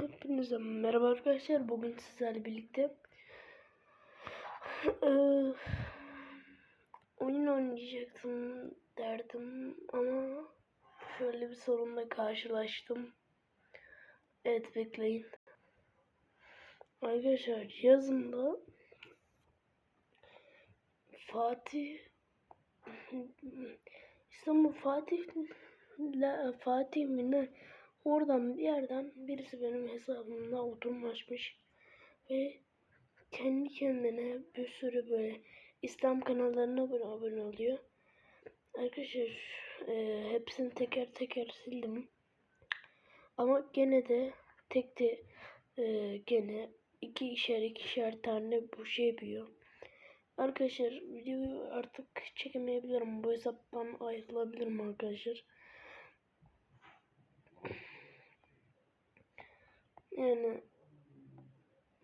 Hepinize merhaba arkadaşlar. Bugün sizlerle birlikte eee, oyun oynayacaktım derdim ama şöyle bir sorunla karşılaştım. Evet bekleyin. Arkadaşlar yazında Fatih İstanbul Fatih Fatih mi ne? Oradan bir yerden birisi benim hesabımda oturum açmış ve kendi kendine bir sürü böyle İslam kanallarına böyle abone oluyor. Arkadaşlar e, hepsini teker teker sildim. Ama gene de tek de e, gene iki ikişer ikişer tane bu şey yapıyor. Arkadaşlar videoyu artık çekemeyebilirim. Bu hesaptan ayrılabilirim arkadaşlar. Yani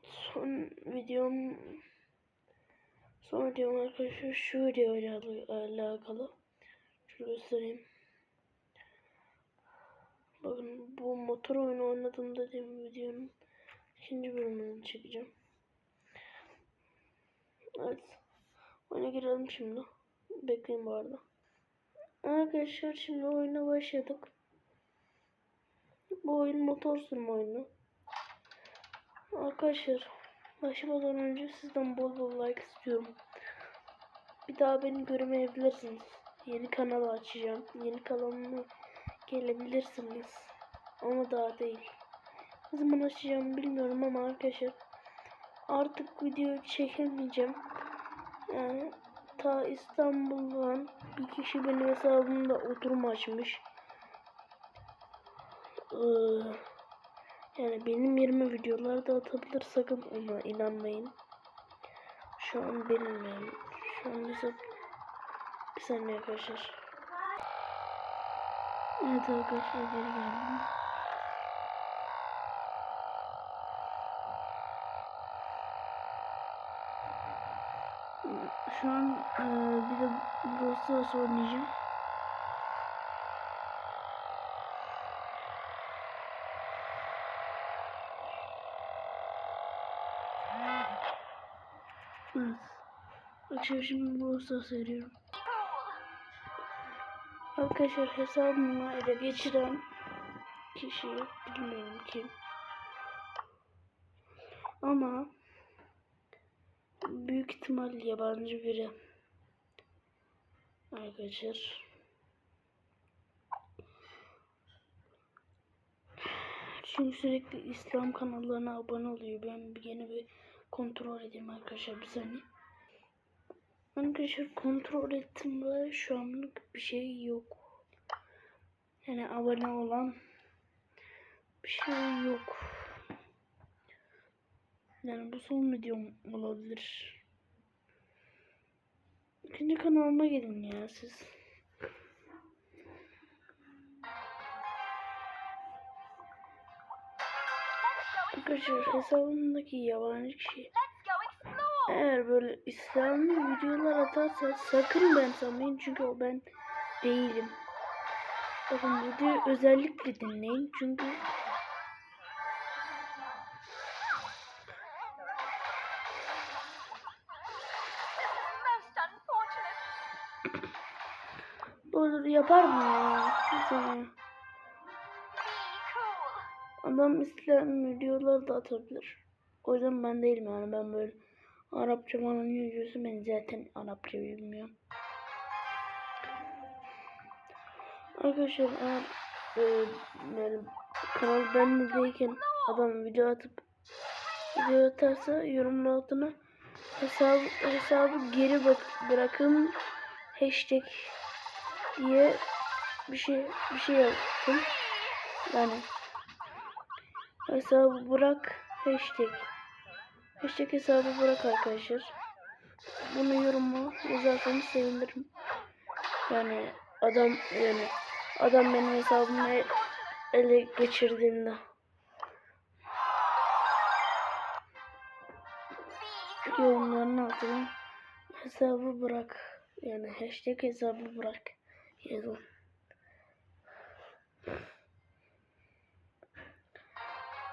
son videom son videom arkadaşlar şu videoyla alakalı. Şunu göstereyim. Bakın bu motor oyunu oynadım dediğim videonun ikinci bölümünü çekeceğim. Evet. Oyuna girelim şimdi. Bekleyin bu arada. Arkadaşlar şimdi oyuna başladık. Bu oyun motor sürme oyunu. Arkadaşlar başlamadan önce sizden bol bol like istiyorum. Bir daha beni göremeyebilirsiniz. Yeni kanal açacağım. Yeni kanalıma gelebilirsiniz. Ama daha değil. Ne zaman açacağım bilmiyorum ama arkadaşlar artık video çekemeyeceğim. Yani ta İstanbul'dan bir kişi benim hesabımda oturum açmış. Ee, yani benim yerime videolar da atabilir sakın ona inanmayın. Şu an yani. Şu an mesela bir saniye arkadaşlar. Evet arkadaşlar geri geldim. Şu an e, bir de Brawl oynayacağım. Evet. Akşam şimdi Brawl Stars veriyorum. Arkadaşlar hesabımı ele geçiren kişi bilmiyorum kim. Ama büyük ihtimal yabancı biri. Arkadaşlar. Çünkü sürekli İslam kanallarına abone oluyor. Ben bir yine bir kontrol edeyim arkadaşlar bir saniye. Arkadaşlar kontrol ettim ve şu anlık bir şey yok. Yani abone olan bir şey yok. Yani bu son videom olabilir. İkinci kanalıma gelin ya siz. Arkadaşlar hesabımdaki yabancı kişi eğer böyle İslami videolar atarsa sakın ben sanmayın çünkü o ben değilim. Bakın videoyu özellikle dinleyin çünkü Böyle yapar mı ya? Mesela. Adam İslam videoları da atabilir. O yüzden ben değilim yani ben böyle Arapça falan yüzüyorsa ben zaten Arapça bilmiyorum. Arkadaşlar eğer e, yani kanal bendeyken adam video atıp video atarsa yorumun altına hesabı, hesabı geri bak bırakın hashtag diye bir şey bir şey yaptım. Yani hesabı bırak hashtag hashtag hesabı bırak arkadaşlar. Bunu yoruma yazarsanız sevinirim. Yani adam yani adam benim hesabımı ele geçirdiğinde yorumların altına hesabı bırak yani hashtag hesabı bırak yazın.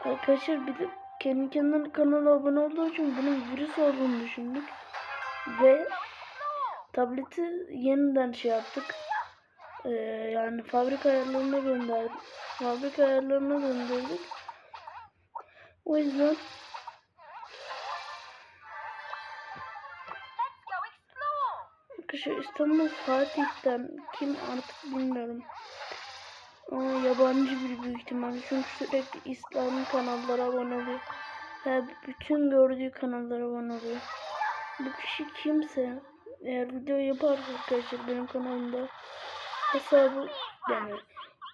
Arkadaşlar bir de kendi kendine kanala abone olduğu için bunun virüs olduğunu düşündük. Ve tableti yeniden şey yaptık. Ee, yani fabrika ayarlarına gönderdik. Fabrika ayarlarına gönderdik. O yüzden. Arkadaşlar İstanbul Fatih'ten kim artık bilmiyorum. Ama yabancı bir büyük ihtimalle çünkü sürekli İslam kanallara abone oluyor. Ve bütün gördüğü kanallara abone oluyor. Bu kişi kimse eğer video yaparsa arkadaşlar benim kanalımda hesabı yani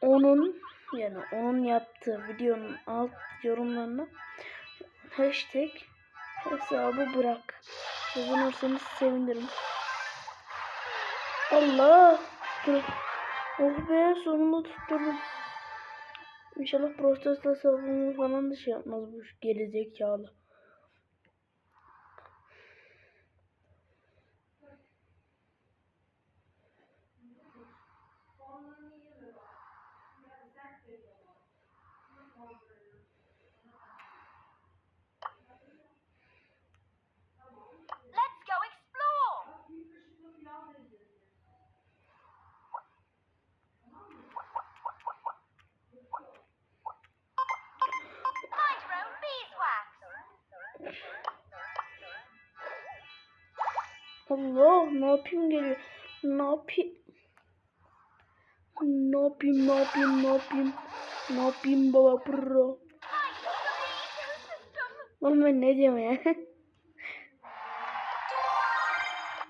onun yani onun yaptığı videonun alt yorumlarına hashtag hesabı bırak yazılırsanız sevinirim. Allah! Dur. Oh be sonunda tutturdum. İnşallah protesto hesabımı falan da şey yapmaz bu gerizekalı. Allah ne yapayım geliyor. Ne yapayım? Ne yapayım ne yapayım ne yapayım? Ne yapayım baba bro? Lan ben ne diyorum ya?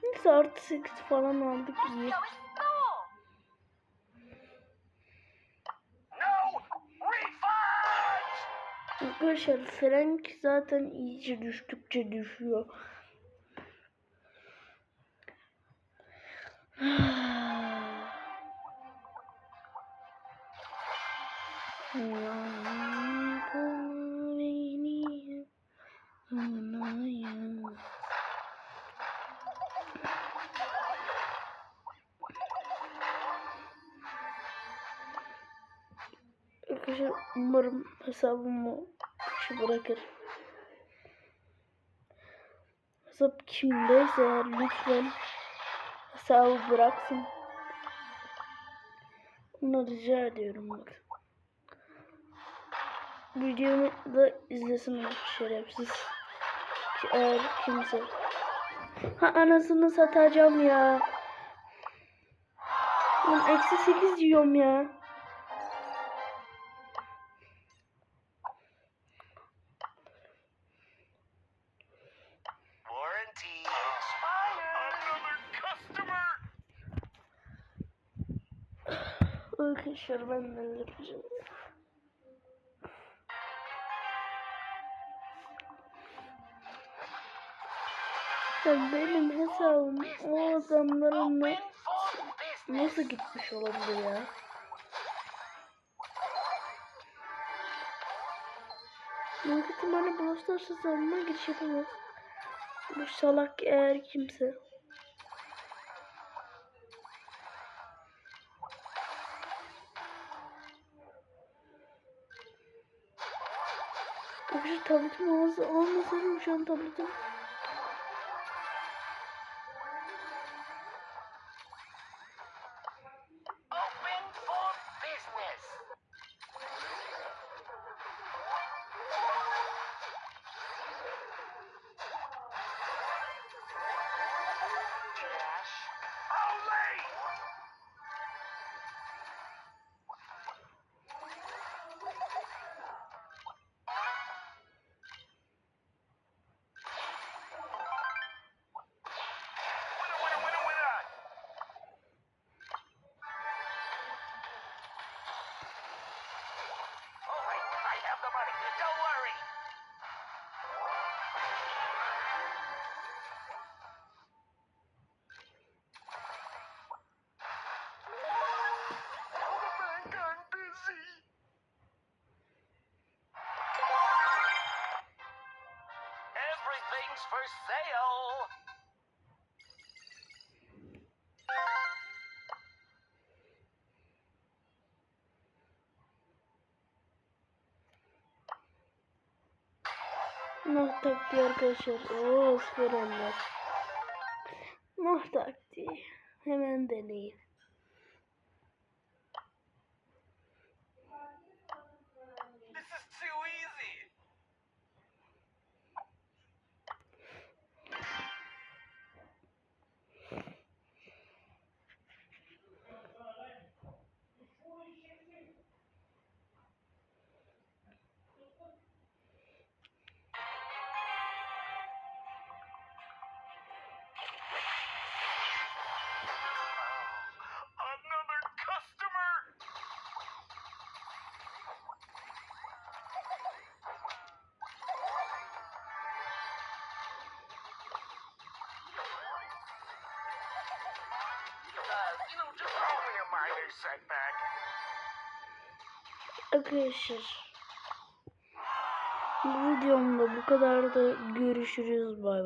Neyse artı 8 falan aldık iyi. Arkadaşlar Frank zaten iyice düştükçe düşüyor. Umarım hesabımı kişi bırakır. Hesap kimdeyse eğer lütfen hesabı bıraksın. Onu rica ediyorum. Videomu da izlesin şerefsiz. Ki eğer kimse. Ha anasını satacağım ya. Lan eksi 8 diyorum ya. Arkadaşlar ben de yapacağım. Ya benim hesabım o adamların nasıl gitmiş olabilir ya? Büyük ihtimalle Brawl Stars hesabıma giriş. Bu salak eğer kimse. Arkadaşlar tabletim olmasa almasaydım şu an tabletim. For sale. Noh taktiği arkadaşlar. Oo anlar. Noh taktiği. Hemen deneyin. Arkadaşlar. Bu videomda bu kadar da görüşürüz. Bay bay.